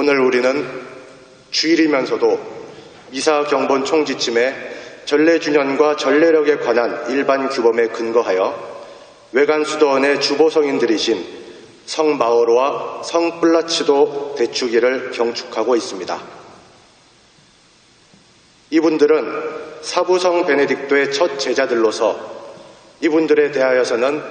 오늘 우리는 주일이면서도 미사 경본 총지침에 전례준연과 전례력에 관한 일반 규범에 근거하여 외관 수도원의 주보 성인들이신 성 마오로와 성 플라치도 대축일을 경축하고 있습니다. 이분들은 사부성 베네딕토의 첫 제자들로서 이분들에 대하여서는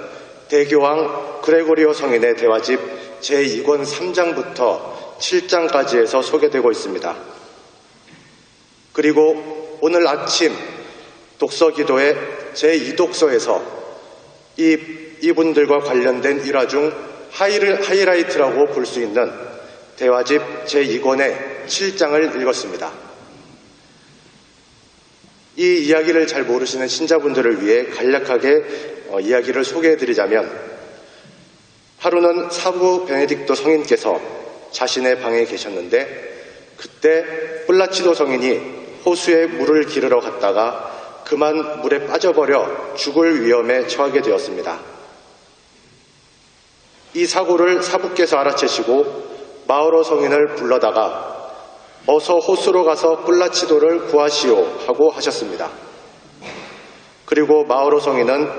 대교황 그레고리오 성인의 대화집 제2권 3장부터 7장까지에서 소개되고 있습니다. 그리고 오늘 아침 독서 기도의 제2독서에서 이, 이분들과 관련된 일화 중 하이를, 하이라이트라고 볼 수 있는 대화집 제2권의 7장을 읽었습니다. 이 이야기를 잘 모르시는 신자분들을 위해 간략하게 어, 이야기를 소개해드리자면 하루는 사부 베네딕토 성인께서 자신의 방에 계셨는데 그때 플라치도 성인이 호수에 물을 기르러 갔다가 그만 물에 빠져버려 죽을 위험에 처하게 되었습니다. 이 사고를 사부께서 알아채시고 마오로 성인을 불러다가 어서 호수로 가서 플라치도를 구하시오 하고 하셨습니다. 그리고 마오로 성인은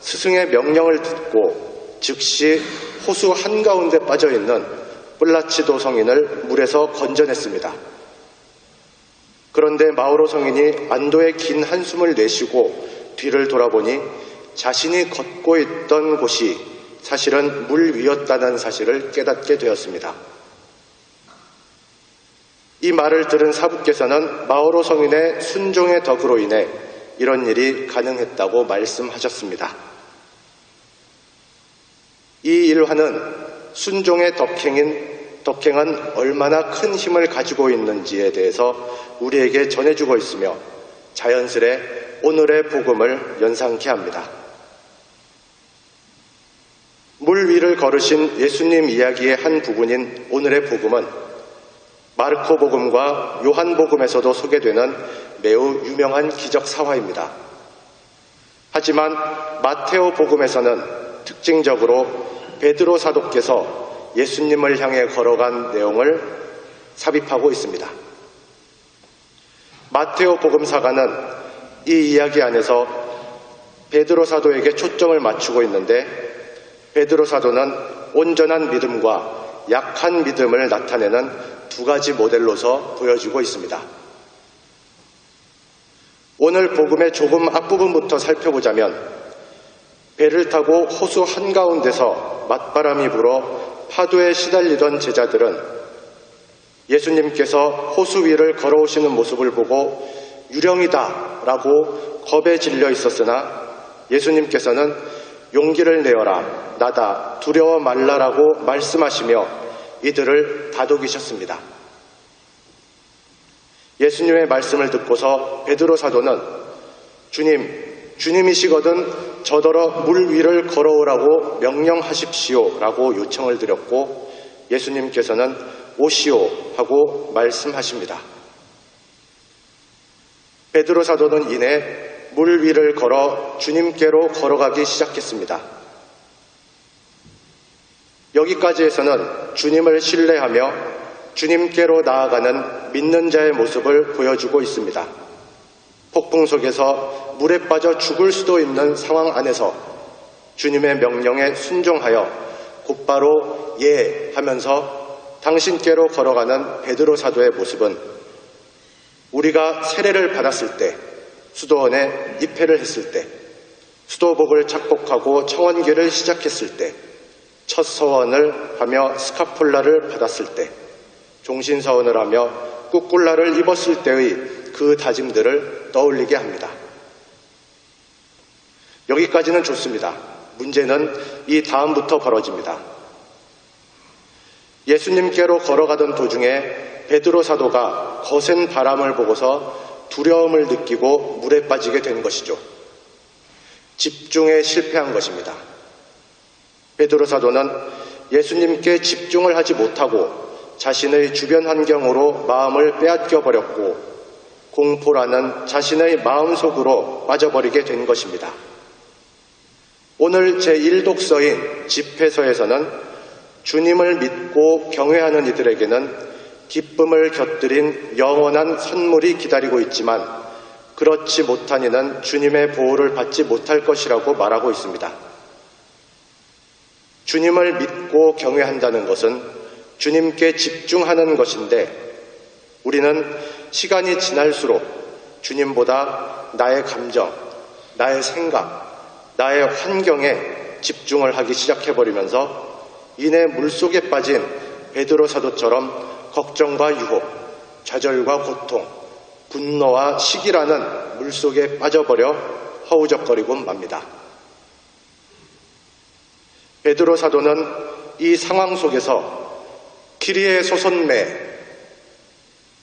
스승의 명령을 듣고 즉시 호수 한가운데 빠져 있는 플라치도 성인을 물에서 건져냈습니다. 그런데 마오로 성인이 안도의 긴 한숨을 내쉬고 뒤를 돌아보니 자신이 걷고 있던 곳이 사실은 물 위였다는 사실을 깨닫게 되었습니다. 이 말을 들은 사부께서는 마오로 성인의 순종의 덕으로 인해 이런 일이 가능했다고 말씀하셨습니다. 이 일화는 순종의 덕행인 덕행은 얼마나 큰 힘을 가지고 있는지에 대해서 우리에게 전해주고 있으며 자연스레 오늘의 복음을 연상케 합니다. 물 위를 걸으신 예수님 이야기의 한 부분인 오늘의 복음은 마르코 복음과 요한 복음에서도 소개되는 매우 유명한 기적 사화입니다. 하지만 마테오 복음에서는 특징적으로 베드로 사도께서 예수님을 향해 걸어간 내용을 삽입하고 있습니다. 마테오 복음사가는 이 이야기 안에서 베드로 사도에게 초점을 맞추고 있는데 베드로 사도는 온전한 믿음과 약한 믿음을 나타내는 두 가지 모델로서 보여지고 있습니다. 오늘 복음의 조금 앞부분부터 살펴보자면 배를 타고 호수 한가운데서 맞바람이 불어 파도에 시달리던 제자들은 예수님께서 호수 위를 걸어오시는 모습을 보고 유령이다 라고 겁에 질려 있었으나 예수님께서는 용기를 내어라 나다 두려워 말라라고 말씀하시며 이들을 다독이셨습니다. 예수님의 말씀을 듣고서 베드로 사도는 주님, 주님이시거든 저더러 물 위를 걸어오라고 명령하십시오 라고 요청을 드렸고 예수님께서는 오시오 하고 말씀하십니다. 베드로 사도는 이내 물 위를 걸어 주님께로 걸어가기 시작했습니다. 여기까지에서는 주님을 신뢰하며 주님께로 나아가는 믿는 자의 모습을 보여주고 있습니다. 폭풍 속에서 물에 빠져 죽을 수도 있는 상황 안에서 주님의 명령에 순종하여 곧바로 예 하면서 당신께로 걸어가는 베드로 사도의 모습은 우리가 세례를 받았을 때 수도원에 입회를 했을 때 수도복을 착복하고 청원기를 시작했을 때 첫 서원을 하며 스카폴라를 받았을 때 종신서원을 하며 꾸꿀라를 입었을 때의 그 다짐들을 떠올리게 합니다. 여기까지는 좋습니다. 문제는 이 다음부터 벌어집니다. 예수님께로 걸어가던 도중에 베드로 사도가 거센 바람을 보고서 두려움을 느끼고 물에 빠지게 된 것이죠. 집중에 실패한 것입니다. 베드로 사도는 예수님께 집중을 하지 못하고 자신의 주변 환경으로 마음을 빼앗겨 버렸고 공포라는 자신의 마음속으로 빠져버리게 된 것입니다. 오늘 제1독서인 집회서에서는 주님을 믿고 경외하는 이들에게는 기쁨을 곁들인 영원한 선물이 기다리고 있지만 그렇지 못한 이는 주님의 보호를 받지 못할 것이라고 말하고 있습니다. 주님을 믿고 경외한다는 것은 주님께 집중하는 것인데 우리는 시간이 지날수록 주님보다 나의 감정, 나의 생각, 나의 환경에 집중을 하기 시작해버리면서 이내 물속에 빠진 베드로 사도처럼 걱정과 유혹, 좌절과 고통, 분노와 시기라는 물속에 빠져버려 허우적거리고 맙니다. 베드로 사도는 이 상황 속에서 키리의 소손매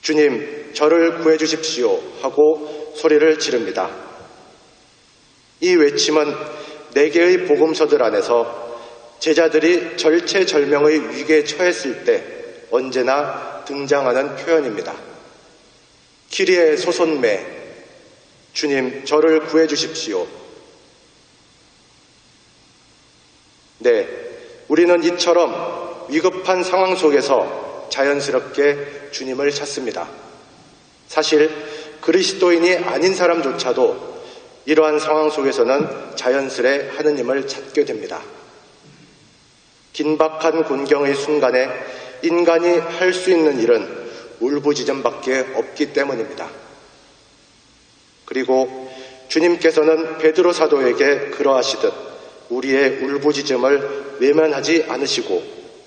주님 저를 구해 주십시오 하고 소리를 지릅니다. 이 외침은 네 개의 복음서들 안에서 제자들이 절체절명의 위기에 처했을 때 언제나 등장하는 표현입니다. 키리의 소손매 주님 저를 구해 주십시오. 네, 우리는 이처럼 위급한 상황 속에서 자연스럽게 주님을 찾습니다. 사실 그리스도인이 아닌 사람조차도 이러한 상황 속에서는 자연스레 하느님을 찾게 됩니다. 긴박한 곤경의 순간에 인간이 할 수 있는 일은 울부짖음밖에 없기 때문입니다. 그리고 주님께서는 베드로 사도에게 그러하시듯 우리의 울부짖음을 외면하지 않으시고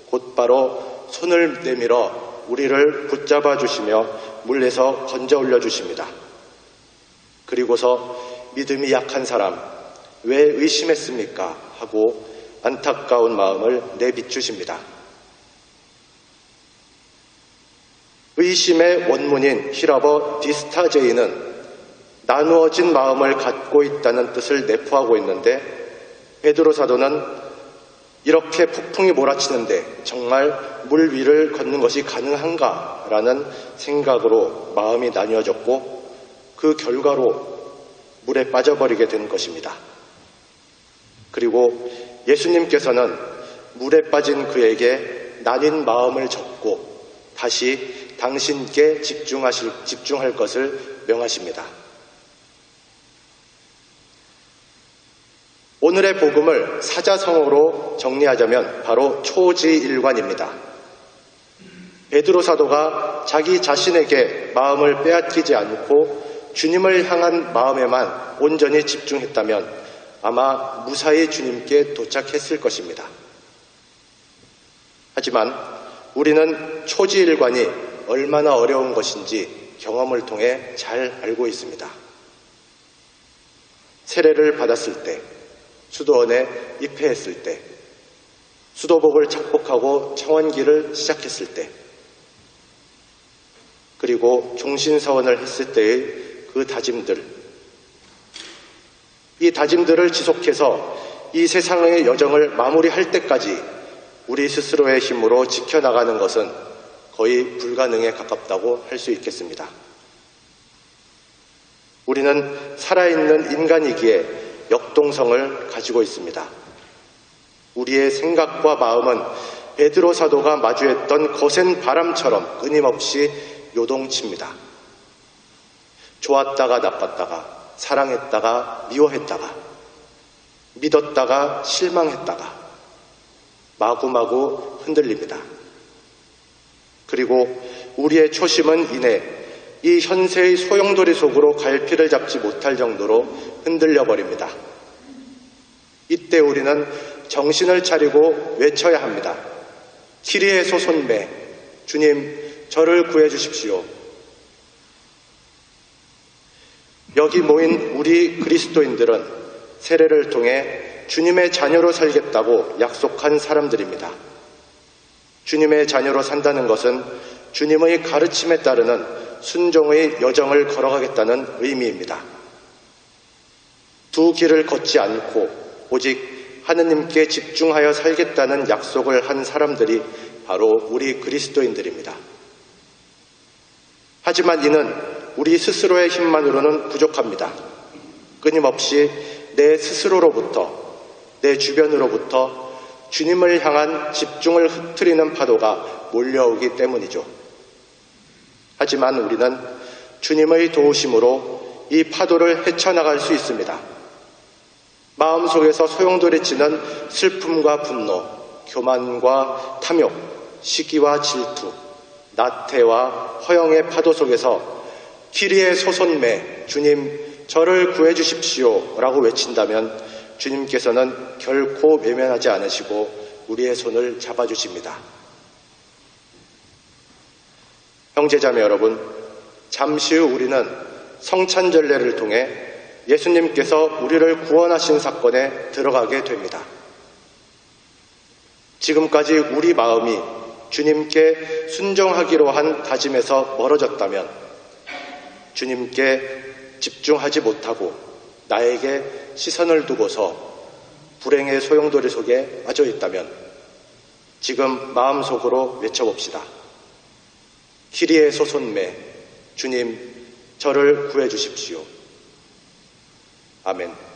곧바로 손을 내밀어 우리를 붙잡아 주시며 물에서 건져 올려 주십니다. 그리고서 믿음이 약한 사람 왜 의심했습니까? 하고 안타까운 마음을 내비추십니다. 의심의 원문인 히라버 디스타제이는 나누어진 마음을 갖고 있다는 뜻을 내포하고 있는데 베드로 사도는 이렇게 폭풍이 몰아치는데 정말 물 위를 걷는 것이 가능한가라는 생각으로 마음이 나뉘어졌고 그 결과로 물에 빠져버리게 된 것입니다. 그리고 예수님께서는 물에 빠진 그에게 나뉜 마음을 접고 다시 당신께 집중하실, 집중할 것을 명하십니다. 오늘의 복음을 사자성어로 정리하자면 바로 초지일관입니다. 베드로 사도가 자기 자신에게 마음을 빼앗기지 않고 주님을 향한 마음에만 온전히 집중했다면 아마 무사히 주님께 도착했을 것입니다. 하지만 우리는 초지일관이 얼마나 어려운 것인지 경험을 통해 잘 알고 있습니다. 세례를 받았을 때, 수도원에 입회했을 때, 수도복을 착복하고 청원기를 시작했을 때, 그리고 종신서원을 했을 때의 그 다짐들, 이 다짐들을 지속해서 이 세상의 여정을 마무리할 때까지 우리 스스로의 힘으로 지켜나가는 것은 거의 불가능에 가깝다고 할 수 있겠습니다. 우리는 살아있는 인간이기에 역동성을 가지고 있습니다. 우리의 생각과 마음은 베드로 사도가 마주했던 거센 바람처럼 끊임없이 요동칩니다. 좋았다가 나빴다가 사랑했다가 미워했다가 믿었다가 실망했다가 마구마구 흔들립니다. 그리고 우리의 초심은 이내 이 현세의 소용돌이 속으로 갈피를 잡지 못할 정도로 흔들려 버립니다. 이때 우리는 정신을 차리고 외쳐야 합니다. 키리의 소손매, 주님, 저를 구해 주십시오. 여기 모인 우리 그리스도인들은 세례를 통해 주님의 자녀로 살겠다고 약속한 사람들입니다. 주님의 자녀로 산다는 것은 주님의 가르침에 따르는 순종의 여정을 걸어가겠다는 의미입니다. 두 길을 걷지 않고 오직 하느님께 집중하여 살겠다는 약속을 한 사람들이 바로 우리 그리스도인들입니다. 하지만 이는 우리 스스로의 힘만으로는 부족합니다. 끊임없이 내 스스로로부터, 내 주변으로부터 주님을 향한 집중을 흩트리는 파도가 몰려오기 때문이죠. 하지만 우리는 주님의 도우심으로 이 파도를 헤쳐나갈 수 있습니다. 마음속에서 소용돌이치는 슬픔과 분노, 교만과 탐욕, 시기와 질투, 나태와 허영의 파도 속에서 키리의 소손매, 주님, 저를 구해 주십시오. 라고 외친다면 주님께서는 결코 외면하지 않으시고 우리의 손을 잡아 주십니다. 형제자매 여러분, 잠시 후 우리는 성찬절례를 통해 예수님께서 우리를 구원하신 사건에 들어가게 됩니다. 지금까지 우리 마음이 주님께 순종하기로 한 다짐에서 멀어졌다면 주님께 집중하지 못하고 나에게 시선을 두고서 불행의 소용돌이 속에 빠져 있다면 지금 마음속으로 외쳐봅시다. 키리의 소손매 주님 저를 구해 주십시오. 아멘.